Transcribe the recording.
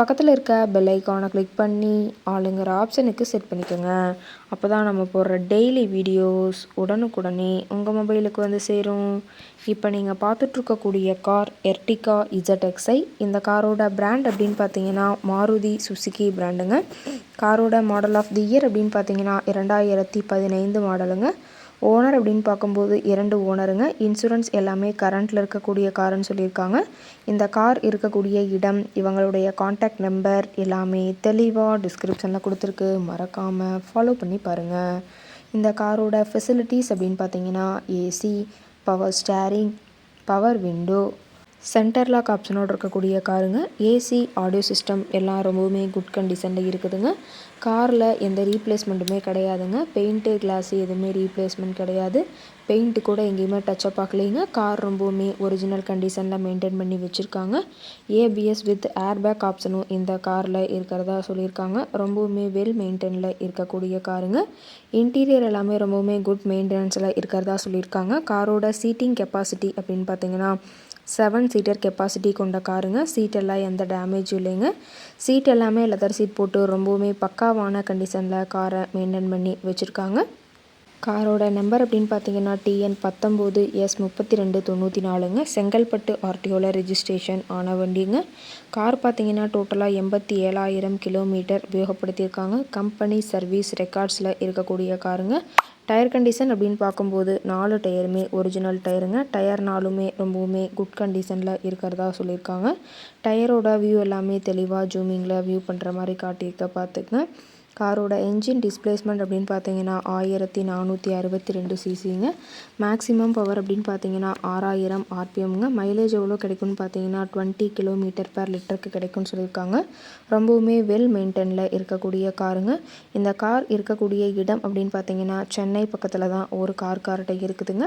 பக்கத்தில் இருக்க பெல் ஐக்கானை கிளிக் பண்ணி ஆளுங்கிற ஆப்ஷனுக்கு செட் பண்ணிக்கோங்க. அப்போ தான் நம்ம போடுற டெய்லி வீடியோஸ் உடனுக்குடனே உங்கள் மொபைலுக்கு வந்து சேரும். இப்போ நீங்கள் பார்த்துட்ருக்கக்கூடிய கார் எர்டிகா இசட்எக்ஸை இந்த காரோட பிராண்ட் அப்படின்னு பார்த்தீங்கன்னா மாருதி சுசுகி பிராண்டுங்க காரோட மாடல் ஆஃப் தி இயர் அப்படின்னு பார்த்தீங்கன்னா இரண்டாயிரத்தி பதினைந்து மாடலுங்க ஓனர் அப்படின்னு பார்க்கும்போது இரண்டு ஓனருங்க. இன்சூரன்ஸ் எல்லாமே கரண்ட்டில் இருக்கக்கூடிய காருன்னு சொல்லியிருக்காங்க. இந்த கார் இருக்கக்கூடிய இடம் இவங்களுடைய காண்டாக்ட் நம்பர் எல்லாமே தெளிவாக டிஸ்கிரிப்ஷனில் கொடுத்துருக்கு. மறக்காமல் ஃபாலோ பண்ணி பாருங்கள் இந்த காரோட ஃபெசிலிட்டிஸ் அப்படின்னு பார்த்தீங்கன்னா AC power steering power window centre lock ஆப்ஷனோடு இருக்கக்கூடிய காருங்க ஏசி ஆடியோ சிஸ்டம் எல்லாம் ரொம்பவுமே குட் கண்டிஷனில் இருக்குதுங்க. காரில் எந்த ரீப்ளேஸ்மெண்ட்டுமே கிடையாதுங்க. பெயிண்ட்டு கிளாஸு எதுவுமே ரீப்ளேஸ்மெண்ட் கிடையாது. பெயிண்ட்டு கூட எங்கேயுமே டச்சப் ஆகலைங்க. கார் ரொம்பவுமே ஒரிஜினல் கண்டிஷனில் மெயின்டைன் பண்ணி வச்சுருக்காங்க. ஏபிஎஸ் வித் ஏர்பேக் ஆப்ஷனும் இந்த காரில் இருக்கிறதா சொல்லியிருக்காங்க. ரொம்பவுமே வெல் மெயின்டைனில் இருக்கக்கூடிய காருங்க இன்டீரியர் எல்லாமே ரொம்பவுமே குட் மெயின்டெனன்ஸில் இருக்கிறதா சொல்லியிருக்காங்க. காரோட சீட்டிங் கெப்பாசிட்டி அப்படின்னு பார்த்தீங்கன்னா செவன் சீட்டர் கெப்பாசிட்டி கொண்ட காருங்க சீட் எல்லாம் எந்த டேமேஜும் இல்லைங்க. சீட் எல்லாமே லெதர் சீட் போட்டு ரொம்பவுமே பக்காவான கண்டிஷனில் காரை மெயின்டைன் பண்ணி வச்சுருக்காங்க. காரோட நம்பர் அப்படின்னு பார்த்தீங்கன்னா டிஎன் பத்தொம்போது எஸ் முப்பத்தி ரெண்டு தொண்ணூற்றி நாலுங்க செங்கல்பட்டு ஆர்டிஓவில் ரிஜிஸ்ட்ரேஷன் ஆன வண்டிங்க. கார் பார்த்தீங்கன்னா டோட்டலாக எண்பத்தி ஏழாயிரம் கிலோமீட்டர் உபயோகப்படுத்தியிருக்காங்க. கம்பெனி சர்வீஸ் ரெக்கார்ட்ஸில் இருக்கக்கூடிய காருங்க டயர் கண்டிஷன் அப்படின்னு பார்க்கும்போது நாலு டயருமே ஒரிஜினல் டயருங்க டயர் நாலுமே ரொம்பவுமே குட் கண்டிஷனில் இருக்கிறதா சொல்லியிருக்காங்க. டயரோட வியூ எல்லாமே தெளிவாக ஜூமிங்கில் வியூ பண்ணுற மாதிரி காட்டியிருக்க பார்த்துக்கங்க. காரோட என்ஜின் டிஸ்பிளேஸ்மெண்ட் அப்படின்னு பார்த்தீங்கன்னா ஆயிரத்தி நானூற்றி அறுபத்தி ரெண்டு சிசிங்க மேக்ஸிமம் பவர் அப்படின்னு பார்த்தீங்கன்னா ஆறாயிரம் ஆர்பிஎம்ங்க. மைலேஜ் எவ்வளோ கிடைக்கும்னு பார்த்தீங்கன்னா டுவெண்ட்டி கிலோமீட்டர் பர் லிட்டருக்கு கிடைக்கும்னு சொல்லியிருக்காங்க. ரொம்பவுமே வெல் மெயின்டெனில் இருக்கக்கூடிய காருங்க. இந்த கார் இருக்கக்கூடிய இடம் அப்படின்னு பார்த்தீங்கன்னா சென்னை பக்கத்தில் தான் ஒரு கார் கார்ட்டை இருக்குதுங்க.